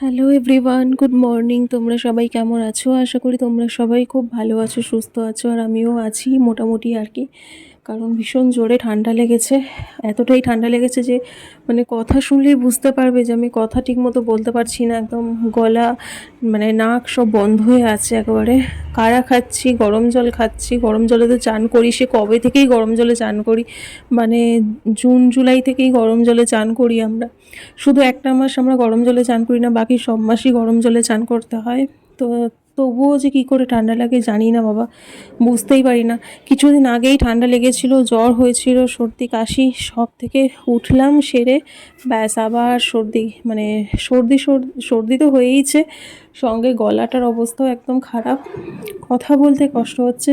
Hello everyone good morning তোমরা সবাই কেমন আছো? আশা করি তোমরা সবাই খুব ভালো আছো, সুস্থ আছো, আর আমিও আছি মোটামুটি আর কি। কারণ ভীষণ জোরে ঠান্ডা লেগেছে। এতটাই ঠান্ডা লেগেছে যে মানে কথা শুনলেই বুঝতে পারবে যে আমি কথা ঠিক মতো বলতে পারছি না। একদম গলা মানে নাক সব বন্ধ হয়ে আছে একেবারে। কারা খাচ্ছি? গরম জল খাচ্ছি। গরম জলে তো চান করি। সে কবে থেকেই গরম জলে চান করি? মানে জুন, জুলাই থেকেই গরম জলে চান করি আমরা। শুধু একটা মাস আমরা গরম জলে চান করি না, বাকি সব মাসই গরম জলে চান করতে হয়। তো তবুও যে কী করে ঠান্ডা লাগে জানি না বাবা, বুঝতেই পারি না। কিছুদিন আগেই ঠান্ডা লেগেছিল, জ্বর হয়েছিল, সর্দি, কাশি, সব থেকে উঠলাম সেরে, ব্যাস আবার সর্দি মানে সর্দি সর্দি তো হয়েইছে, সঙ্গে গলাটার অবস্থাও একদম খারাপ। কথা বলতে কষ্ট হচ্ছে।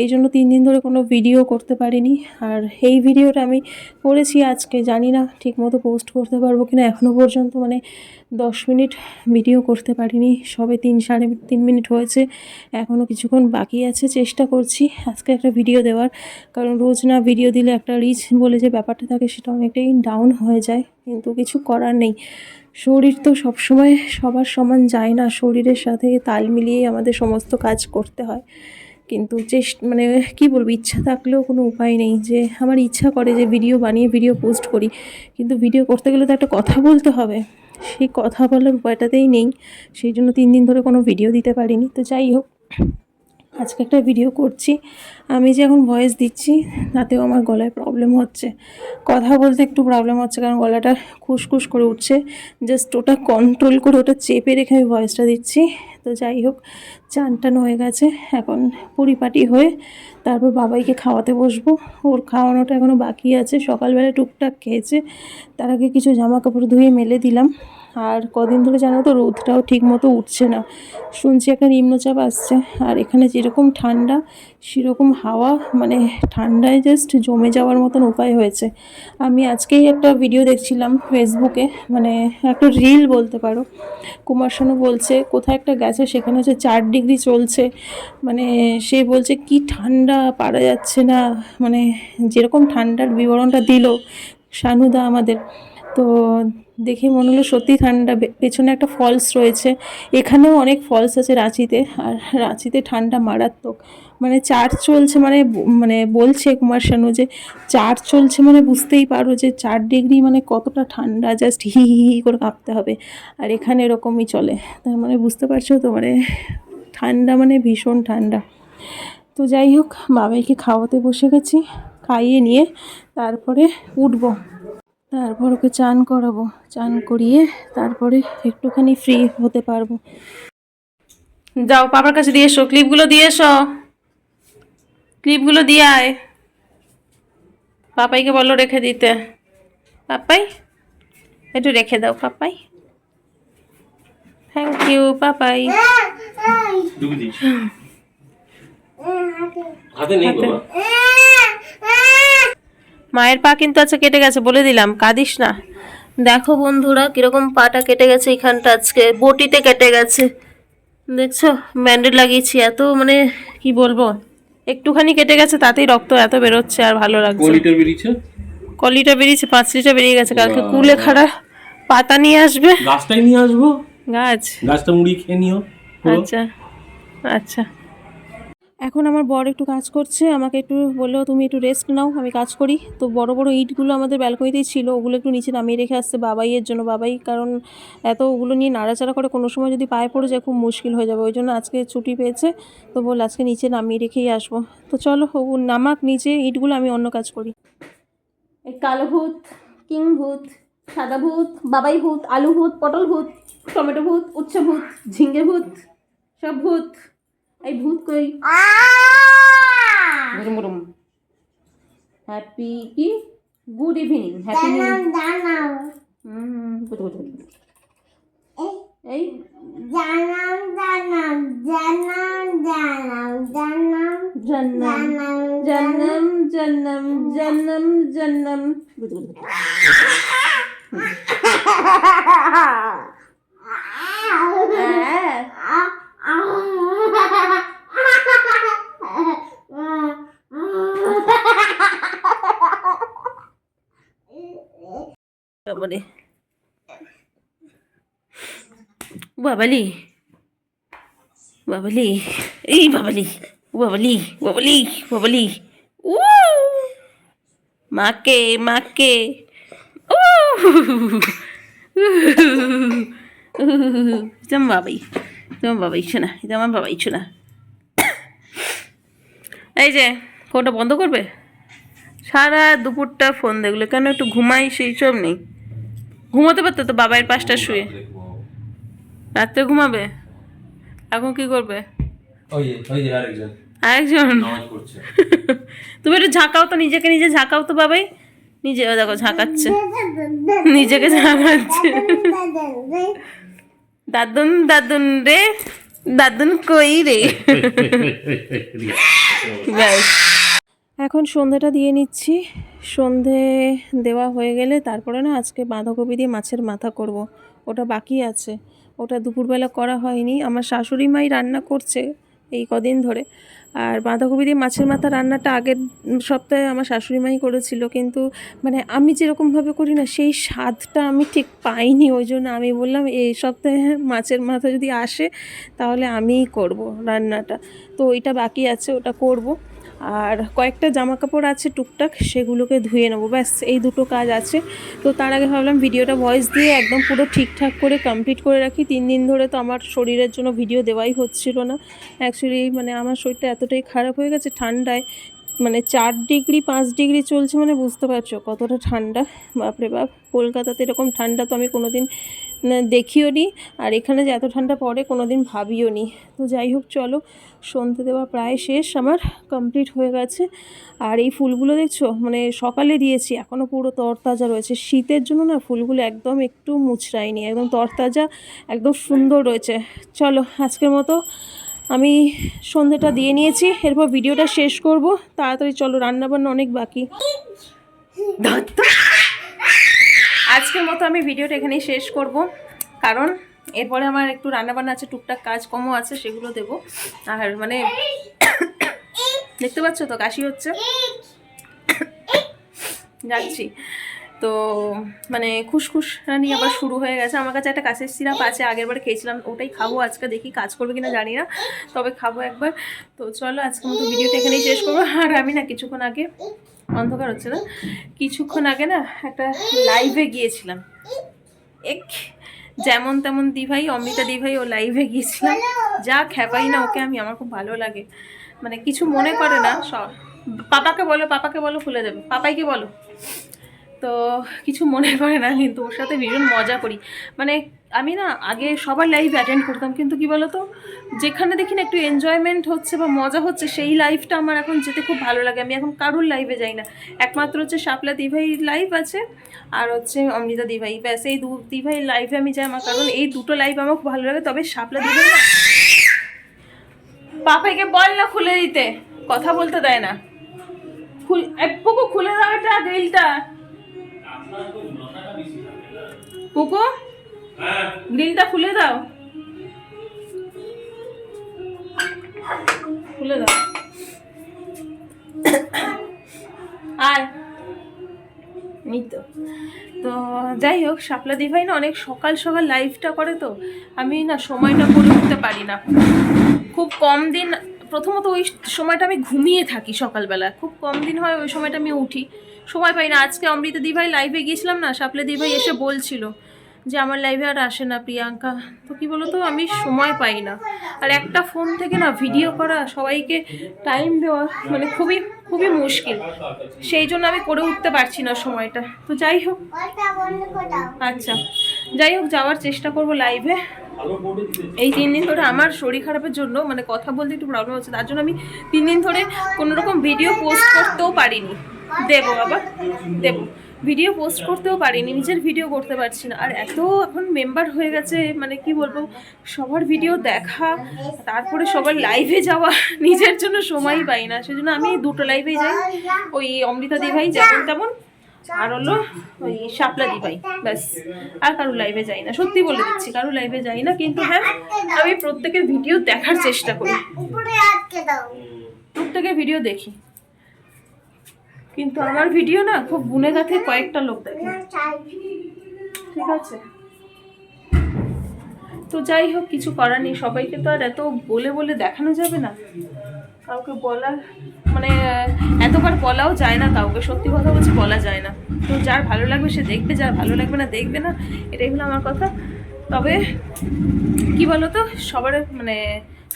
এই জন্য তিন দিন ধরে কোনো ভিডিও করতে পারিনি। আর এই ভিডিওটা আমি করেছি আজকে, জানি না ঠিকমতো পোস্ট করতে পারব কিনা। এখনও পর্যন্ত মানে দশ মিনিট ভিডিও করতে পারিনি। সবে তিন, সাড়ে তিন মিনিট হয়েছে। এখনও কিছুক্ষণ বাকি আছে, চেষ্টা করছি আজকে একটা ভিডিও দেওয়ার। কারণ রোজ না ভিডিও দিলে একটা রিচ বলে যে ব্যাপারটা থাকে সেটা অনেকটাই ডাউন হয়ে যায়। কিন্তু কিছু করার নেই। শরীর তো সবসময় সবার সমান যায় না। শরীরের সাথে তাল মিলিয়েই আমাদের সমস্ত কাজ করতে হয়। কিন্তু চেষ্ট মানে কি বলব, ইচ্ছা থাকলেও কোনো উপায় নেই যে, আমার ইচ্ছা করে যে ভিডিও বানিয়ে ভিডিও পোস্ট করি। কিন্তু ভিডিও করতে গেলে তো একটা কথা বলতে হবে। সেই কথা বলার উপায়টাতেই নেই। সেই জন্য তিন দিন ধরে কোনো ভিডিও দিতে পারিনি। তো যাই হোক আজকে একটা ভিডিও করছি। আমি যে এখন ভয়েস দিচ্ছি, তাতেও আমার গলায় প্রবলেম হচ্ছে। কথা বলতে একটু প্রবলেম হচ্ছে, কারণ গলাটা খুসখুস করে উঠছে। জাস্ট ওটা কন্ট্রোল করে, ওটা চেপে রেখে আমি ভয়েসটা দিচ্ছি। তো যাই হোক চান টান হয়ে গেছে। এখন পরিপাটি হয়ে তারপর বাবাইকে খাওয়াতে বসবো। ওর খাওয়ানোটা এখনও বাকি আছে। সকালবেলা টুকটাক খেয়েছে। তার আগে কিছু জামা কাপড় ধুয়ে মেলে দিলাম। আর কদিন ধরে জানো তো, রোদটাও ঠিক মতো উঠছে না। শুনছি একটা নিম্নচাপ আসছে। আর এখানে যেরকম ঠান্ডা, সেরকম হাওয়া মানে ঠান্ডায় জাস্ট জমে যাওয়ার মতন উপায় হয়েছে। আমি আজকেই একটা ভিডিও দেখছিলাম ফেসবুকে মানে একটা রিল বলতে পারো। কুমার শানু বলছে, কোথায় একটা গেছে সেখানে হচ্ছে চার ডিগ্রি চলছে। মানে সে বলছে, কি ঠান্ডা, পারা যাচ্ছে না। মানে যেরকম ঠান্ডার বিবরণটা দিল শানুদা আমাদের। তো দেখে মনে হলো সত্যি ঠান্ডা পেছনে একটা ফলস রয়েছে। এখানেও অনেক ফলস আছে রাঁচিতে, আর রাঁচিতে ঠান্ডা মারাত্মক। মানে চার্জ চলছে মানে মানে বলছে কুমার শানু যে চার্জ চলছে মানে বুঝতেই পারো যে চার ডিগ্রি মানে কতটা ঠান্ডা জাস্ট হি হি হি করে কাঁপতে হবে। আর এখানে এরকমই চলে। তার মানে বুঝতে পারছ তো মানে ঠান্ডা মানে ভীষণ ঠান্ডা। তো যাই হোক, বাবাইকে খাওয়াতে বসে গেছি, খাইয়ে নিয়ে তারপরে উঠবো। তারপর ওকে চান করাবো। চান করিয়ে তারপরে একটুখানি ফ্রি হতে পারব। যাও পাপার কাছে দিয়ে এসো। ক্লিপগুলো দিয়ে এসো। ক্লিপগুলো দিয়ে আয়। পাপাইকে বলো রেখে দিতে। পাপাই একটু রেখে দাও পাপাই। Thank you Papai. হাতে নেই বাবা। মায়ের পা কিন্তু আজকে কেটে গেছে বলে দিলাম কাঁদিস না। দেখো বন্ধুরা কীরকম পাটা কেটে গেছে এখানটা আজকে বটিতে কেটে গেছে। দেখছ ব্যান্ডেড লাগিয়েছি এত মানে কি বলব? একটুখানি কেটে গেছে তাতেই রক্ত এত বেরোচ্ছে আর ভালো লাগছে বেরিয়েছে? ক লিটার বেরিয়েছে পাঁচ লিটার বেরিয়ে গেছে কালকে কুলে খাড়া পাতা নিয়ে আসবে। গাছটাই নিয়ে আসব? গাছ। গাছটা মুড়ি খেয়ে নিও আচ্ছা আচ্ছা। এখন আমার বর একটু কাজ করছে, আমাকে একটু বলল, তুমি একটু রেস্ট নাও, আমি কাজ করি। তো বড় বড় ইটগুলো আমাদের ব্যালকনিতেই ছিল, ওগুলো একটু নিচে নামিয়ে রেখে আসছে বাবাইয়ের জন্য। বাবাই, কারণ এত ওগুলো নিয়ে নাড়াচাড়া করে কোনো সময় যদি পায়ে পড়ে যায়, খুব মুশকিল হয়ে যাবে। ওই জন্য আজকে ছুটি পেয়েছে, তো বল আজকে নিচে নামিয়ে রেখেই আসব। তো চলো, ও নামাক নিচে ইটগুলো, আমি অন্য কাজ করি। এই কালো ভূত, কিং ভূত, সাদা ভূত, বাবাই ভূত, আলু ভূত, পটল ভূত, টমেটো ভূত, উচ্ছে ভূত, ঝিঙ্গে ভূত, সব ভূত। এই ভূত কই গরম গরম হ্যাপি কি গুড ইভিনিং হ্যাপি এই জন্নম জন্নম জন্নম জন্নম জন্নম হ্যাঁ তারপরে বাবালি বাবালি এই বাবালি বাবালি বাবালি বাবালি উ মাকে মাকে উ যেমন বাবাই যেমন বাবাই শোনা এটা আমার বাবাই না এই যে ফোনটা বন্ধ করবে সারা দুপুরটা ফোন দেখলে কেন একটু ঘুমাই সেই সব নেই ঘুমোতে পারতো তো বাবাইয়ের পাশটা শুয়ে রাত্রে ঘুমাবে এখন কি করবে আরেকজন আরেকজন নামাজ পড়ছে তুমি একটু ঝাঁকাও তো নিজেকে নিজে ঝাঁকাও তো বাবাই নিজে ও দেখো ঝাঁকাচ্ছে নিজেকে ঝাঁকাচ্ছে দাদুন দাদুন রে দাদুন কই রে? ব্যাস। এখন সন্ধেটা দিয়ে নিচ্ছি। সন্ধে দেওয়া হয়ে গেলে তারপরে না আজকে বাঁধাকপি দিয়ে মাছের মাথা করব। ওটা বাকি আছে। ওটা দুপুরবেলা করা হয়নি। আমার শাশুড়ি মাই রান্না করছে এই কদিন ধরে। আর বাঁধাকপি দিয়ে মাছের মাথা রান্নাটা আগের সপ্তাহে আমার শাশুড়ি মাই করেছিল, কিন্তু মানে আমি যেরকমভাবে করি না, সেই স্বাদটা আমি ঠিক পাইনি, ওই জন্য আমি বললাম, এই সপ্তাহে মাছের মাথা যদি আসে, তাহলে আমিই করব রান্নাটা। তো ওইটা বাকি আছে, ওটা করব। আর কয়েকটা জামা কাপড় আছে টুকটাক, সেগুলোকে ধুয়ে নেব। ব্যাস, এই দুটো কাজ আছে। তো তার আগে ভাবলাম ভিডিওটা ভয়েস দিয়ে একদম পুরো ঠিকঠাক করে কমপ্লিট করে রাখি। তিন দিন ধরে তো আমার শরীরের জন্য ভিডিও দেওয়াই হচ্ছিল না। অ্যাকচুয়ালি মানে আমার শরীরটা এতটাই খারাপ হয়ে গেছে ঠান্ডায় মানে চার ডিগ্রি, পাঁচ ডিগ্রি চলছে মানে বুঝতে পারছ কতটা ঠান্ডা। বাপরে বাপ, কলকাতাতে এরকম ঠান্ডা তো আমি কোনো দিন দেখিও নি। আর এখানে যে এত ঠান্ডা পড়ে কোনো দিন ভাবিও নি। তো যাই হোক, চলো। সন্ধে দেওয়া প্রায় শেষ, আমার কমপ্লিট হয়ে গেছে। আর এই ফুলগুলো দেখছ? মানে সকালে দিয়েছি এখনও পুরো তরতাজা রয়েছে। শীতের জন্য না, ফুলগুলো একদম একটু মুচড়ায়নি, একদম তরতাজা, একদম সুন্দর রয়েছে। চলো, আজকের মতো আমি সন্ধেটা দিয়ে নিয়েছি। এরপর ভিডিওটা শেষ করব। তাড়াতাড়ি চলো, রান্নাবান্না অনেক বাকি। আজকের মতো আমি ভিডিওটা এখানেই শেষ করব। কারণ এরপরে আমার একটু রান্নাবান্না আছে টুকটাক কাজ কমও আছে সেগুলো দেব। আর মানে দেখতে পাচ্ছ তো কাশি হচ্ছে? যাচ্ছি। তো মানে খুসখুসরানি আবার শুরু হয়ে গেছে। আমার কাছে একটা কাছের সিরাপ আছে, আগের বার খেয়েছিলাম, ওটাই খাব, আজকে দেখি কাজ করবে কিনা জানি না, তবে খাব একবার। তো চলো আজকে মতো ভিডিওটা এখানেই শেষ করব। আর আমি না কিছুক্ষণ আগে, অন্ধকার হচ্ছে না, কিছুক্ষণ আগে না একটা লাইভে গিয়েছিলাম। এক, যেমন তেমন দিভাই, অমৃতা দিভাই ও লাইভে গিয়েছিলাম। যা খেপাই না ওকে আমি, আমার খুব ভালো লাগে। মানে কিছু মনে করে না, সব পাপাকে বলো পাপাকে বলো, খুলে দেবে। পাপাইকে বলো। তো কিছু মনে করে না, কিন্তু ওর সাথে ভীষণ মজা করি। মানে আমি না আগে সবার লাইভ অ্যাটেন্ড করতাম, কিন্তু কি বলতো, যেখানে দেখি না একটু এনজয়মেন্ট হচ্ছে বা মজা হচ্ছে, সেই লাইফটা আমার এখন যেতে খুব ভালো লাগে। আমি এখন কারোর লাইভে যাই না। একমাত্র হচ্ছে শাপলা দিভাই লাইভ আছে, আর হচ্ছে অমৃতা দিভাই। ব্যাস, এই দু, দিভাই লাইভে আমি যাই আমার কারণ এই দুটো লাইভ আমার খুব ভালো লাগে। তবে শাপলা দিভাই না পাপাইকে বল না খুলে দিতে, কথা বলতে দেয় না। খুল পুকু, খুলে দাও এটা গ্রিলটা পুকু গ্রিলটা খুলে দাও। খুলে দাও। আয়। তো। তো যাই হোক শাপলা দিভাই না অনেক সকাল সকাল লাইভটা করে তো। আমি না সময়টা করে উঠতে পারি না। খুব কম দিন প্রথমত ওই সময়টা আমি ঘুমিয়ে থাকি সকালবেলা। খুব কম দিন হয় ওই সময়টা আমি উঠি। সময় পাই না। আজকে অমৃতা দিভাই লাইভে গিয়েছিলাম না সাপলে দিভাই এসে বলছিল যে আমার লাইভে আর আসে না প্রিয়াঙ্কা। তো কি বলতো আমি সময় পাই না। আর একটা ফোন থেকে না ভিডিও করা সবাইকে টাইম দেওয়া মানে খুবই খুবই মুশকিল। সেই জন্য আমি করে উঠতে পারছি না সময়টা। তো যাই হোক। আচ্ছা। যাই হোক যাওয়ার চেষ্টা করব লাইভে এই তিন দিন ধরে আমার শরীর খারাপের জন্য মানে কথা বলতে একটু প্রবলেম হচ্ছে, তার জন্য আমি তিন দিন ধরে কোনো রকম ভিডিও পোস্ট করতেও পারিনি। দেবো বাবা, দেবো। ভিডিও পোস্ট করতেও পারিনি, নিজের ভিডিও করতে পারছি না। আর এত এখন মেম্বার হয়ে গেছে মানে কি বলব, সবার ভিডিও দেখা, তারপরে সবার লাইভে যাওয়া, নিজের জন্য সময়ই পাই না। সেজন্য আমি দুটো লাইভেই যাই। ওই অমৃতা দিভাই যেমন তেমন আর হলো ওই শাপলা দিভাই ব্যাস। আর কারও লাইভে যাই না। সত্যি বলে দিচ্ছি কারও লাইভে যাই না কিন্তু হ্যাঁ আমি প্রত্যেকের ভিডিও দেখার চেষ্টা করি। প্রত্যেকের ভিডিও দেখি। কিন্তু আমার ভিডিও না খুব গুনে গাথে কয়েকটা লোক দেখে। ঠিক আছে? তো যাই হোক কিছু করার নেই। সবাইকে তো আর এত বলে বলে দেখানো যাবে না। কাউকে বলার মানে এতবার বলাও যায় না কাউকে। সত্যি কথা বলছি, বলা যায় না। তো যার ভালো লাগবে সে দেখবে, যার ভালো লাগবে না দেখবে না, এটাই হলো আমার কথা। তবে, কি বলতো, সবার মানে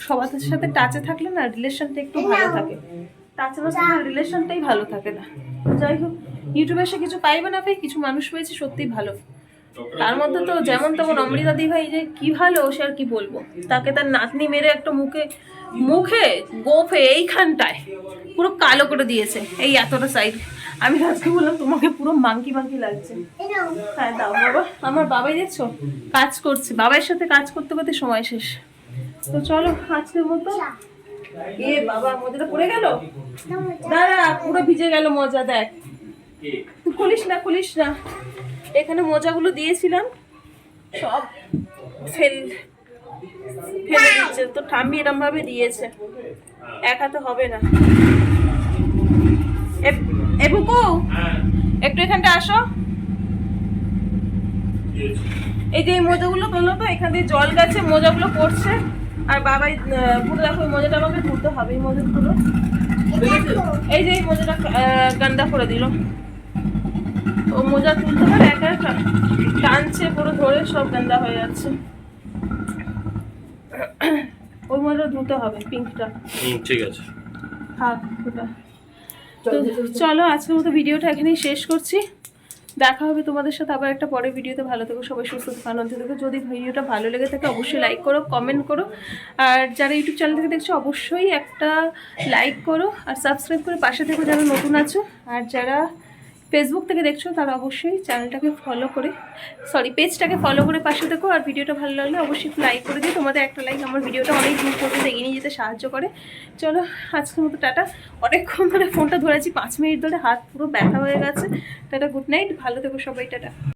সবার সাথে টাচে থাকলে না রিলেশনটা একটু ভালো থাকে। টাচে থাকলে রিলেশনটাই ভালো থাকে না। যাই হোক, ইউটিউবে এসে কিছু পাইবে না পাই কিছু মানুষ পেয়েছে, সত্যিই ভালো। তার মধ্যে তো যেমন তেমন অমৃতা দি ভাই যে কি ভালো সে আর কি বলব? তাকে তার নাতনি মেরে একটা মুখে মুখে গোফে এইখানটায় পুরো কালো করে দিয়েছে। এই এতটা সাইড আমি আজকে বললাম তোমাকে পুরো মাংকি মাংকি লাগছে। হ্যাঁ দাও বাবা। আমার বাবাই দেখছ? কাজ করছে। বাবার সাথে কাজ করতে করতে সময় শেষ। তো চলো আজকের মতো। এ বাবা মজাটা পড়ে গেল? দাঁড়া পুরো ভিজে গেল মজা দেখ। তুই খুলিস না খুলিস না। এখানে মোজাগুলো দিয়েছিলাম। সব ফেল, ফেলে দিচ্ছে। তো ঠাম্মি এরম ভাবে দিয়েছে। এক হাতে হবে না। এ- বুকু, একটু এখানটা আসো। এই যে এই মোজাগুলো তোলো তো, এখান দিয়ে জল গেছে মোজাগুলো পড়ছে। আর বাবাই পুরো দেখো এই মোজাটা আমাকে ধুতে হবে, এই মোজাগুলো। এই যে এই মোজাটা গান্দা করে দিল। ও মোজা তুলতে পারে একা একা টানছে পুরো ধরে সব গান্দা হয়ে যাচ্ছে। ওই মোজা ধুতে হবে পিঙ্কটা। ঠিক আছে। থাক ওটা। তো চলো আজকের মতো ভিডিওটা এখানেই শেষ করছি। দেখা হবে তোমাদের সাথে আবার একটা পরের ভিডিওতে। ভালো থেকো সবাই সুস্থ থেকো আনন্দ থেকো। যদি ভিডিওটা ভালো লেগে থাকে অবশ্যই লাইক করো কমেন্ট করো। আর যারা ইউটিউব চ্যানেল থেকে দেখছ অবশ্যই একটা লাইক করো। আর সাবস্ক্রাইব করে পাশে থেকো যারা নতুন আছো। আর যারা ফেসবুক থেকে দেখছ, তারা অবশ্যই চ্যানেলটাকে ফলো করে সরি পেজটাকে ফলো করে পাশে দেখো আর ভিডিওটা ভালো লাগলে অবশ্যই লাইক করে দিও। তোমাদের একটা লাইক আমার ভিডিওটা অনেক দূর পর্যন্ত এগিয়ে নিয়ে যেতে সাহায্য করে। চলো, আজকের মতো টাটা। অনেকক্ষণ ধরে ফোনটা ধরেছি, পাঁচ মিনিট ধরে হাত পুরো ব্যথা হয়ে গেছে। টাটা গুড নাইট ভালো থেকো সবাই, টাটা।